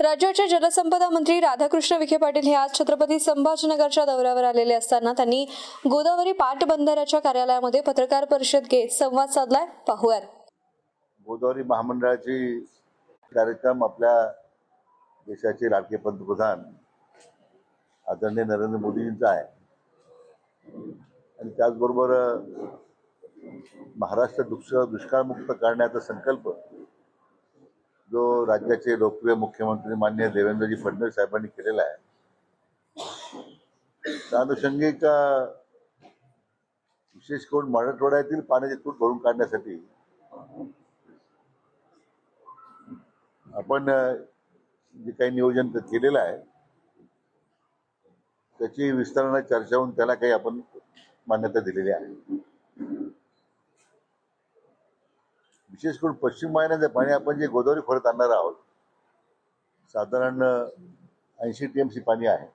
राज्याचे जलसंपदा मंत्री राधाकृष्ण विखे पाटील हे आज छत्रपती संभाजीनगरच्या दौऱ्यावर आलेले असताना त्यांनी गोदावरी पाटबंधाऱ्याच्या कार्यालयामध्ये पत्रकार परिषद घेत संवाद साधलाय. पाहूयात. गोदावरी महामंडळाची कार्यक्रम आपल्या देशाचे लाडके पंतप्रधान आदरणीय नरेंद्र मोदींचा आहे. आणि त्याचबरोबर महाराष्ट्र दुष् दुष्काळमुक्त करण्याचा संकल्प जो राज्याचे लोकप्रिय मुख्यमंत्री मान्य देवेंद्रजी फडणवीस साहेबांनी केलेला आहे त्या अनुषंगिक विशेष करून मराठवाड्यातील पाण्याची तूट भरून काढण्यासाठी आपण जे काही नियोजन केलेलं आहे त्याची विस्ताराने चर्चा होऊन त्याला काही आपण मान्यता दिलेली आहे. विशेष करून पश्चिम वाहिन्याचं पाणी आपण जे गोदावरी खोऱ्यात आणणार आहोत साधारण ऐंशी टी एम सी पाणी आहे.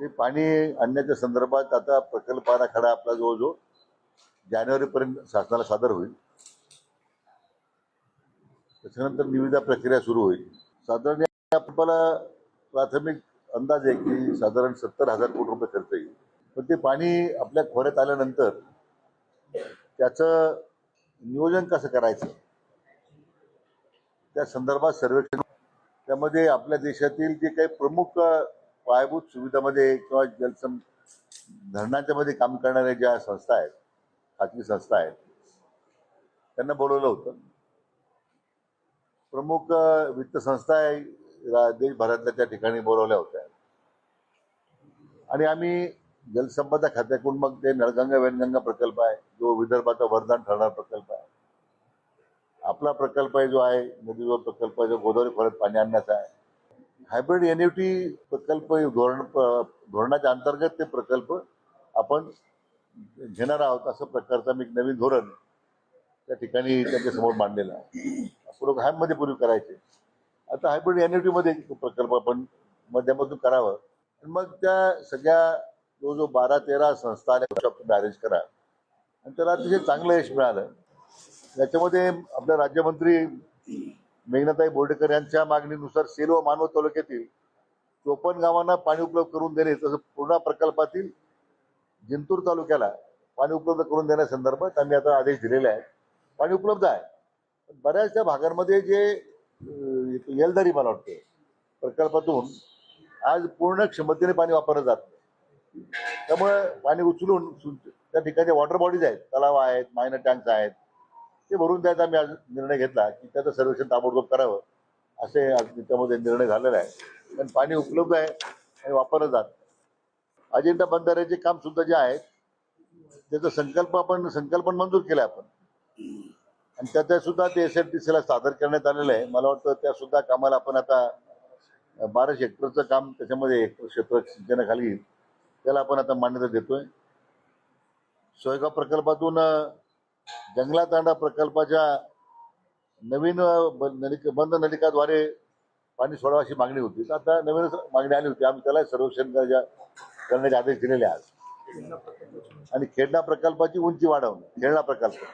ते पाणी आणण्याच्या संदर्भात आता प्रकल्प आराखडा आपला जवळजवळ. जानेवारीपर्यंत शासनाला सादर होईल. त्याच्यानंतर निविदा प्रक्रिया सुरू होईल. साधारण आपल्याला प्राथमिक अंदाज आहे की साधारण सत्तर हजार कोटी रुपये खर्च येईल. पण ते पाणी आपल्या खोऱ्यात आल्यानंतर त्याचं नियोजन कसं करायचं? त्या संदर्भात सर्वेक्षण त्यामध्ये आपल्या देशातील जे काही प्रमुख पायाभूत सुविधामध्ये किंवा जलसं धरणांच्या मध्ये काम करणाऱ्या ज्या संस्था आहेत खाजगी संस्था आहेत त्यांना बोलवलं होतं. प्रमुख वित्त संस्था देशभरातल्या त्या ठिकाणी बोलवल्या होत्या. आणि आम्ही जलसंपदा खात्याकडून मग ते नळगंगा वेणगंगा प्रकल्प आहे जो विदर्भाचा वरदान ठरणारा प्रकल्प आहे. आपला प्रकल्प आहे जो आहे नदीजोड प्रकल्प आहे जो गोदावरी खोऱ्यात पाणी आणण्याचा आहे. हायब्रिड एनयूटी प्रकल्प धोरण धोरणाच्या अंतर्गत ते प्रकल्प आपण घेणार आहोत असं प्रकारचं मी नवीन धोरण त्या ठिकाणी त्यांच्यासमोर मांडलेलं आहे. पूर्व हॅममध्ये पूर्वी करायचे. आता हायब्रिड एनयूटी मध्ये प्रकल्प आपण माध्यमातून करावं. मग त्या सगळ्या जो जो बारा तेरा संस्था आहे workshop करा. आणि त्याला अतिशय चांगलं यश मिळालं. याच्यामध्ये आपल्या राज्यमंत्री मेघनाताई बोर्डेकर यांच्या मागणीनुसार सेल व मानव तालुक्यातील चोपन्न गावांना पाणी उपलब्ध करून देणे तसं पूर्णा प्रकल्पातील जिंतूर तालुक्याला पाणी उपलब्ध करून देण्यासंदर्भात आम्ही आता आदेश दिलेले आहेत. पाणी उपलब्ध आहे. बऱ्याचशा भागांमध्ये जे येलदारी मला वाटते प्रकल्पातून आज पूर्ण क्षमतेने पाणी वापरलं जात नाही. त्यामुळे पाणी उचलून त्या ठिकाणी वॉटर बॉडीज आहेत तलाव आहेत मायनर टँक्स आहेत ते भरून द्यायचा आम्ही आज निर्णय घेतला की त्याचं सर्वेक्षण ताबडतोब करावं असे आज त्याच्यामध्ये निर्णय झालेला आहे. पण पाणी उपलब्ध आहे आणि वापरलं जात अजिंठा बंधाऱ्याचे काम सुद्धा जे आहे त्याचा संकल्प आपण संकल्पन मंजूर केला आपण. आणि त्याचा सुद्धा ते एस एफ टी सीला सादर करण्यात आलेलं आहे. मला वाटतं त्या सुद्धा कामाला आपण आता बाराशे हेक्टरचं काम त्याच्यामध्ये हेक्टर क्षेत्र सिंचनाखाली त्याला आपण आता मान्यता देतोय. सोयगाव प्रकल्पातून जंगलातांडा प्रकल्पाच्या नवीन नलिका बंद नलिकाद्वारे पाणी सोडावं अशी मागणी होती. तर आता नवीन मागणी आली होती. आम्ही त्याला सर्वेक्षण करण्याचे आदेश दिलेले आहेत आणि खेळणा प्रकल्पाची उंची वाढवणं खेळणा प्रकल्प.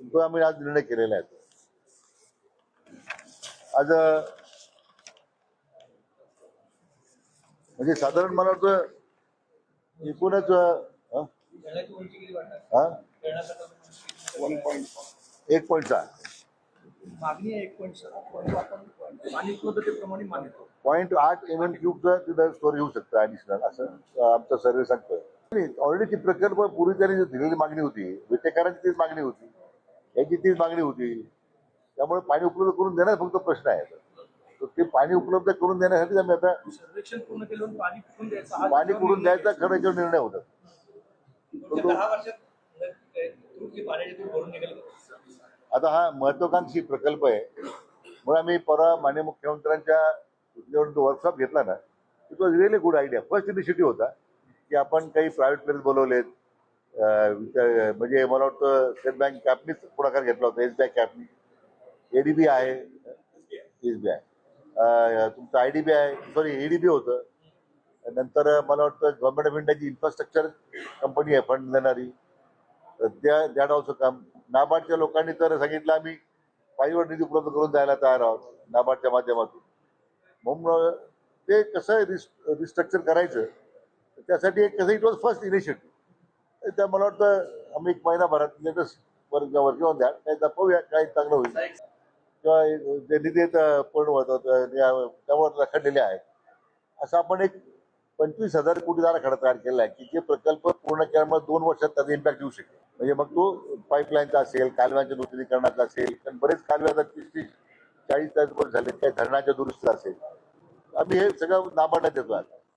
तो आम्ही आज निर्णय केलेला आहे. आज म्हणजे साधारण मला वाटतं एकूणच एक पॉईंट सहा. पॉईंट आठ एम एम क्यूबचं तिथं स्टोर येऊ शकतं ॲडिशनल असं आमचा सर्वे सांगतोय. ऑलरेडी ती प्रकल्प पूर्वी त्यांनी जी दिलेली मागणी होती विटेकरांची तीच मागणी होती याची तीच मागणी होती. त्यामुळे पाणी उपलब्ध करून देण्याचा फक्त प्रश्न आहे तर ते पाणी उपलब्ध करून देण्यासाठी आम्ही आता सर्वेक्षण पूर्ण केलं पाणी कुठून द्यायचं? हा पाणी कुठून द्यायचा खरं याच्यावर निर्णय होता. पुढच्या दहा वर्षात तुटकी पाण्याची तूट भरून निघेल आता हा महत्वाकांक्षी प्रकल्प आहे. म्हणून आम्ही परवा माननीय मुख्यमंत्र्यांच्या वर्कशॉप घेतला ना it was really good idea first initiative होता की आपण काही प्रायव्हेट प्लेस बोलवलेत. अं, विचार- म्हणजे मला वाटतं स्टेट बँक कॅपनीच पुढाकार घेतला होता S B I company ADB आहे एस बी आय तुमचं आय डी बी आहे. सॉरी एडीबी होतं. नंतर मला वाटतं गव्हर्नमेंट ऑफ इंडियाची इन्फ्रास्ट्रक्चर कंपनी आहे फंड देणारी. तर त्या दॅट ऑल्सो काम. नाबार्डच्या लोकांनी तर सांगितलं आम्ही पाहिजेवर निधी उपलब्ध करून द्यायला तयार आहोत. नाबार्डच्या माध्यमातून. म्हणून ते कसं रिस्ट्रक्चर करायचं? त्यासाठी एक कसं इट वॉज फर्स्ट इनिशिएटिव्ह त्या मला वाटतं आम्ही एक महिनाभरात लेटेस्ट वर्क वर्क द्या. काही दाखवूया काही चांगलं होईल. किंवा जे निधी पूर्ण होतात त्यावर रखडलेले आहेत. असं आपण एक पंचवीस हजार कोटी जरा खडा तयार केलेला आहे की जे प्रकल्प पूर्ण केल्यामुळे दोन वर्षात त्याचा इम्पॅक्ट येऊ शकेल. म्हणजे मग तो पाईपलाईनचा असेल कालव्यांच्या नूतनीकरणाचा असेल कारण बरेच कालवे आता तीस तीस चाळीस तास झाले काही धरणाच्या दुरुस्तीचा असेल. आम्ही हे सगळं नाबार्डात देतो आता